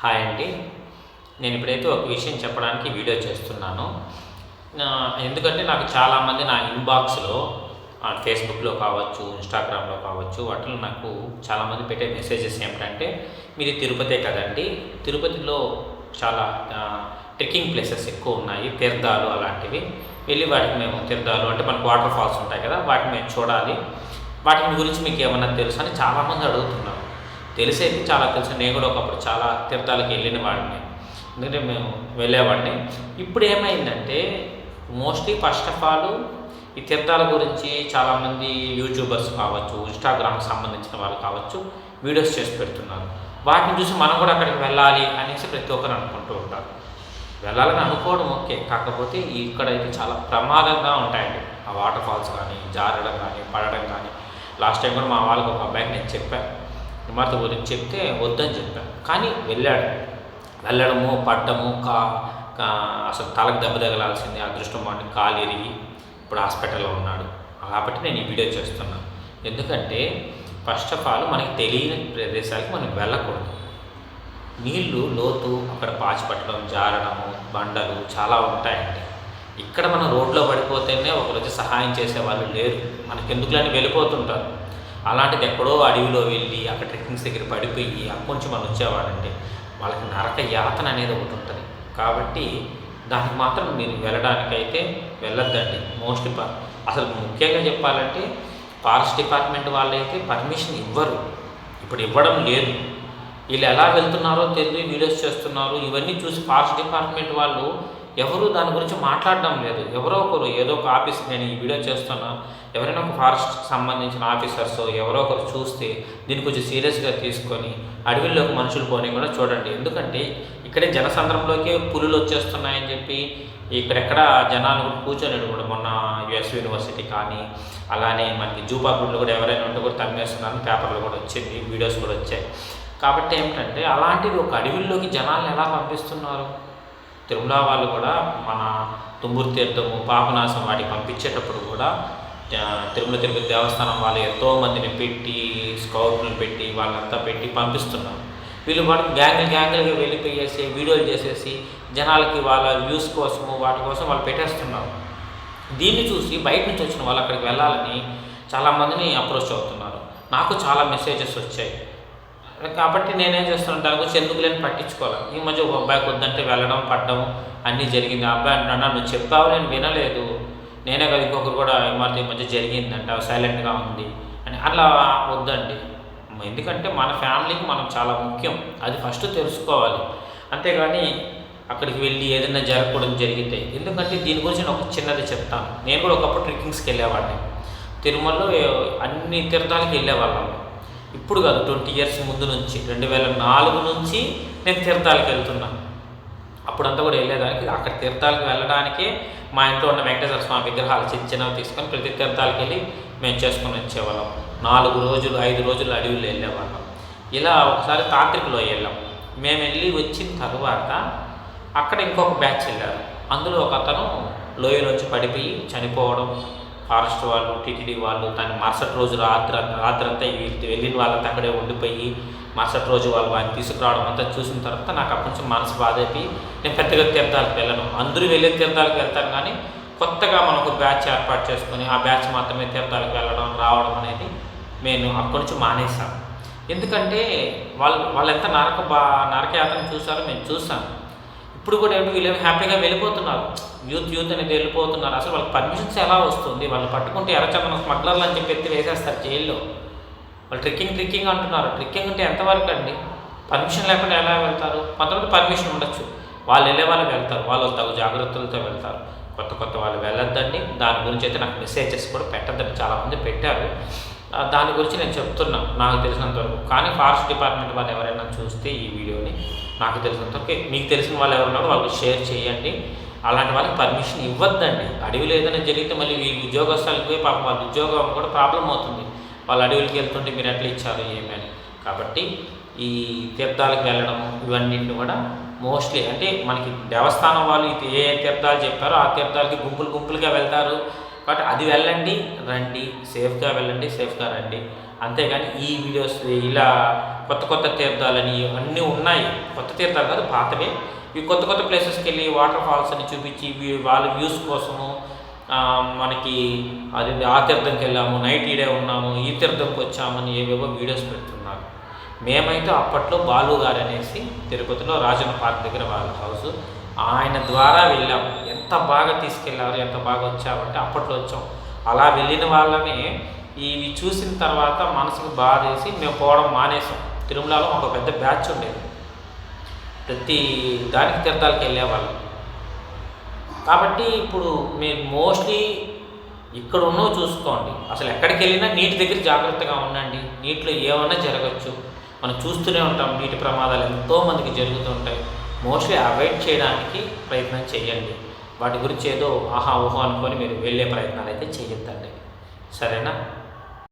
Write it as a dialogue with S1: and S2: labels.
S1: Hi అండి. నేను ఇప్పుడైతే ఒక విషయం చెప్పడానికి వీడియో చేస్తున్నాను. ఎందుకంటే నాకు చాలామంది నా ఇన్బాక్స్లో ఫేస్బుక్లో కావచ్చు ఇన్స్టాగ్రామ్లో కావచ్చు వాటిలో నాకు చాలామంది పెట్టే మెసేజెస్ ఏమిటంటే మీది తిరుపతే కదండి. తిరుపతిలో చాలా ట్రెక్కింగ్ ప్లేసెస్ ఎక్కువ ఉన్నాయి తీర్థాలు అలాంటివి. వెళ్ళి వాటికి మేము తీర్థాలు అంటే మనకు వాటర్ ఫాల్స్ ఉంటాయి కదా వాటిని మేము చూడాలి. వాటి గురించి మీకు ఏమన్నా తెలుసా అని చాలామంది అడుగుతున్నారు. తెలిసేది చాలా తెలుసు. నేను కూడా ఒకప్పుడు చాలా తీర్థాలకు వెళ్ళిన వాడిని. ఎందుకంటే మేము వెళ్ళేవాడిని. ఇప్పుడు ఏమైందంటే మోస్ట్లీ ఫస్ట్ ఆఫ్ ఆల్ ఈ తీర్థాల గురించి చాలామంది యూట్యూబర్స్ కావచ్చు ఇన్స్టాగ్రామ్కి సంబంధించిన వాళ్ళు కావచ్చు వీడియోస్ చేసి పెడుతున్నారు. వాటిని చూసి మనం కూడా అక్కడికి వెళ్ళాలి అనేసి ప్రతి ఒక్కరు అనుకుంటూ ఉంటారు. వెళ్ళాలని అనుకోవడం ఓకే. కాకపోతే ఇక్కడైతే చాలా ప్రమాదంగా ఉంటాయండి. ఆ వాటర్ ఫాల్స్ కానీ జారడం కానీ పడడం కానీ. లాస్ట్ టైం కూడా మా వాళ్ళకి ఒక అబ్బాయికి నేను చెప్పాను. హిమార్త గురించి చెప్తే వద్దని చెప్పాను కానీ వెళ్ళాడు. వెళ్ళడము పడ్డము కా అసలు తలకు దెబ్బ తగలాల్సింది అదృష్టం వాడిని కాలు ఎరిగి ఇప్పుడు హాస్పిటల్లో ఉన్నాడు. కాబట్టి నేను ఈ వీడియో చేస్తున్నాను ఎందుకంటే ఫస్ట్ ఆఫ్ ఆల్ మనకి తెలియని ప్రదేశాలకు మనం వెళ్ళకూడదు. నీళ్ళు లోతు అక్కడ పాచి పట్టడం జారడము బండలు చాలా ఉంటాయండి. ఇక్కడ మనం రోడ్లో పడిపోతేనే ఒకరోజు సహాయం చేసే వాళ్ళు లేరు మనకెందుకులని వెళ్ళిపోతుంటారు. అలాంటిది ఎక్కడో అడవిలో వెళ్ళి అక్కడ ట్రెక్కింగ్స్ దగ్గర పడిపోయి అక్కడి నుంచి మనం వచ్చేవాడంటే వాళ్ళకి నరక యాతన అనేది ఒకటి ఉంటుంది. కాబట్టి దానికి మాత్రం మీరు వెళ్ళడానికైతే వెళ్ళొద్దండి మోస్ట్ ప అసలు ముఖ్యంగా చెప్పాలంటే ఫారెస్ట్ డిపార్ట్మెంట్ వాళ్ళైతే పర్మిషన్ ఇవ్వరు. ఇప్పుడు ఇవ్వడం లేదు. వీళ్ళు ఎలా వెళ్తున్నారో తెలియదు వీడియోస్ చేస్తున్నారు. ఇవన్నీ చూసి ఫారెస్ట్ డిపార్ట్మెంట్ వాళ్ళు ఎవరు దాని గురించి మాట్లాడడం లేదు. ఎవరో ఒకరు ఏదో ఒక ఆఫీస్ నేను ఈ వీడియో చేస్తున్నా ఎవరైనా ఒక ఫారెస్ట్కి సంబంధించిన ఆఫీసర్స్ ఎవరో ఒకరు చూస్తే దీన్ని కొంచెం సీరియస్గా తీసుకొని అడవిలోకి మనుషులు పోనీ కూడా చూడండి. ఎందుకంటే ఇక్కడే జనసంద్రంలోకి పులులు వచ్చేస్తున్నాయని చెప్పి ఇక్కడెక్కడ జనాలు కూడా కూర్చొని కూడా. మొన్న యుఎస్ యూనివర్సిటీ కానీ అలానే మనకి జూ పార్కులు కూడా ఎవరైనా ఉంటే కూడా తమ్మేస్తున్నారని పేపర్లు కూడా వచ్చింది వీడియోస్ కూడా వచ్చాయి. కాబట్టి ఏమిటంటే అలాంటిది ఒక అడవిల్లోకి జనాలను ఎలా పంపిస్తున్నారు? తిరుమల వాళ్ళు కూడా మన తుమ్మూరు తీర్థము పాపనాశం వాటికి పంపించేటప్పుడు కూడా తిరుమల తిరుపతి దేవస్థానం వాళ్ళు ఎంతో మందిని పెట్టి స్కౌట్లను పెట్టి వాళ్ళంతా పెట్టి పంపిస్తున్నారు. వీళ్ళు వాటికి గ్యాంగులు గ్యాంగులుగా వెళ్ళిపోయేసి వీడియోలు చేసేసి జనాలకి వాళ్ళ వ్యూస్ కోసము వాటి కోసం వాళ్ళు పెట్టేస్తున్నారు. దీన్ని చూసి బయట నుంచి వచ్చిన వాళ్ళు అక్కడికి వెళ్ళాలని చాలామందిని అప్రోచ్ అవుతున్నారు. నాకు చాలా మెసేజెస్ వచ్చాయి. కాబట్టి నేనేం చేస్తున్నాను దాని గురించి ఎందుకు లేని పట్టించుకోవాలి. ఈ మధ్య ఒక అబ్బాయికి వద్దంటే వెళ్ళడం పడ్డం అన్నీ జరిగింది. అబ్బాయి అంటున్నా నువ్వు చెప్పావు నేను వినలేదు. నేనే కదా ఇంకొకరు కూడా ఈ మధ్య ఈ మధ్య జరిగిందంట సైలెంట్గా ఉంది అని. అలా వద్దండి. ఎందుకంటే మన ఫ్యామిలీకి మనం చాలా ముఖ్యం. అది ఫస్ట్ తెలుసుకోవాలి. అంతేగాని అక్కడికి వెళ్ళి ఏదైనా జరగకూడదు జరిగితే. ఎందుకంటే దీని గురించి నేను ఒక చిన్నది చెప్తాను. నేను కూడా ఒకప్పుడు ట్రెక్కింగ్స్కి వెళ్ళేవాడిని. తిరుమలలో అన్ని తీర్థాలకు వెళ్ళేవాళ్ళం. ఇప్పుడు కాదు ట్వంటీ ఇయర్స్ ముందు నుంచి రెండు వేల నాలుగు నుంచి నేను తీర్థాలకు వెళ్తున్నాను అప్పుడంతా కూడా వెళ్ళేదానికి అక్కడ తీర్థాలకు వెళ్ళడానికే మా ఇంట్లో ఉన్న వెంకటేశ్వర స్వామి విగ్రహాలు చిన్న చిన్నవి తీసుకొని ప్రతి తీర్థాలకు వెళ్ళి మేము చేసుకొని వచ్చేవాళ్ళం. నాలుగు రోజులు ఐదు రోజులు అడవులు వెళ్ళేవాళ్ళం. ఇలా ఒకసారి తాంత్రికలో వెళ్ళాం. మేము వెళ్ళి వచ్చిన తర్వాత అక్కడ ఇంకొక బ్యాచ్ వెళ్ళారు. అందులో ఒక అతను లోయలోంచి పడిపోయి చనిపోవడం ఫారెస్ట్ వాళ్ళు టీటీడీ వాళ్ళు దాని మరుసటి రోజు రాత్రి రాత్రంతా వెళ్ళిన వాళ్ళంతా అక్కడే ఉండిపోయి మరుసటి రోజు వాళ్ళు వారిని తీసుకురావడం అంతా చూసిన తర్వాత నాకు అప్పటి నుంచి మనసు బాధ అయిపోయి నేను పెద్దగా తీర్థాలకు వెళ్ళను. అందరూ వెళ్ళే తీర్థాలకు వెళ్తాను కానీ కొత్తగా మనం ఒక బ్యాచ్ ఏర్పాటు చేసుకొని ఆ బ్యాచ్ మాత్రమే తీర్థాలకు వెళ్ళడం రావడం అనేది నేను అక్కడి నుంచి మానేశాను. ఎందుకంటే వాళ్ళు వాళ్ళు ఎంత నరక బా నరకయాత్ర చూసారో మేము చూసాను ఇప్పుడు కూడా ఏంటి వీళ్ళు హ్యాపీగా వెళ్ళిపోతున్నారు. యూత్ యూత్ అనేది వెళ్ళిపోతున్నారు. అసలు వాళ్ళకి పర్మిషన్స్ ఎలా వస్తుంది? వాళ్ళు పట్టుకుంటే ఎర్రచందనం స్మగ్లర్లు అని చెప్పి ఎత్తి వేసేస్తారు జైల్లో. వాళ్ళు ట్రెక్కింగ్ ట్రెక్కింగ్ అంటున్నారు. ట్రెక్కింగ్ అంటే ఎంతవరకు అండి? పర్మిషన్ లేకుండా ఎలా వెళ్తారు? కొంతమంది పర్మిషన్ ఉండొచ్చు. వాళ్ళు వెళ్ళే వాళ్ళు వెళ్తారు. వాళ్ళు తగు జాగ్రత్తలతో వెళ్తారు. కొత్త కొత్త వాళ్ళు వెళ్ళొద్దండి. దాని గురించి అయితే నాకు మెసేజెస్ కూడా పెట్టద్దని చాలామంది పెట్టారు. దాని గురించి నేను చెప్తున్నాను నాకు తెలిసినంతవరకు. కానీ ఫారెస్ట్ డిపార్ట్మెంట్ వాళ్ళు ఎవరైనా చూస్తే ఈ వీడియోని నాకు తెలిసినంతవరకు మీకు తెలిసిన వాళ్ళు ఎవరున్నారో వాళ్ళకి షేర్ చేయండి. అలాంటి వాళ్ళకి పర్మిషన్ ఇవ్వద్దండి. అడవిలో ఏదైనా జరిగితే మళ్ళీ వీళ్ళు ఉద్యోగస్తులకు పోయి పాపం వాళ్ళ ఉద్యోగం కూడా ప్రాబ్లం అవుతుంది. వాళ్ళు అడవులకి వెళ్తుంటే మీరు ఎట్లా ఇచ్చారు ఏమి అని. కాబట్టి ఈ తీర్థాలకు వెళ్ళడం ఇవన్నింటిని కూడా మోస్ట్లీ అంటే మనకి దేవస్థానం వాళ్ళు ఏ తీర్థాలు చెప్పారో ఆ తీర్థాలకి గుంపులు గుంపులుగా వెళ్తారు. కాబట్టి అది వెళ్ళండి రండి సేఫ్గా వెళ్ళండి సేఫ్గా రండి. అంతేగాని ఈ వీడియోస్ ఇలా కొత్త కొత్త తీర్థాలని అన్నీ ఉన్నాయి. కొత్త తీర్థాలు కాదు పాతవే. ఈ కొత్త కొత్త ప్లేసెస్కి వెళ్ళి వాటర్ ఫాల్స్ అని చూపించి వాళ్ళ వ్యూస్ కోసము మనకి అది ఆ తీర్థంకి వెళ్ళాము నైట్ ఈడే ఉన్నాము ఈ తీర్థంకి వచ్చామని ఏవేవో వీడియోస్ పెడుతున్నారు. మేమైతే అప్పట్లో బాలు గారు అనేసి తిరుపతిలో రాజన్న పార్క్ దగ్గర వాళ్ళ హౌస్ ఆయన ద్వారా వెళ్ళాం. ఎంత బాగా తీసుకెళ్ళారు ఎంత బాగా వచ్చామంటే అప్పట్లో వచ్చాం. అలా వెళ్ళిన వాళ్ళని ఇవి చూసిన తర్వాత మనసుకు బాధేసి మేము పోవడం మానేసాం తిరుమలలో ఒక పెద్ద బ్యాచ్ ఉండేది. ప్రతి దానికి తీర్థాలకు వెళ్ళేవాళ్ళం. కాబట్టి ఇప్పుడు మీరు మోస్ట్లీ ఇక్కడ ఉన్నో చూసుకోండి. అసలు ఎక్కడికి వెళ్ళినా నీటి దగ్గర జాగ్రత్తగా ఉండండి. నీటిలో ఏమన్నా జరగచ్చు. మనం చూస్తూనే ఉంటాం. నీటి ప్రమాదాలు ఎంతోమందికి జరుగుతుంటాయి. మోస్ట్లీ అవాయిడ్ చేయడానికి ప్రయత్నం చేయండి. వాటి గురించి ఏదో ఆహా ఊహ అనుకొని మీరు వెళ్ళే ప్రయత్నాలు అయితే చేయొద్దండి. సరేనా?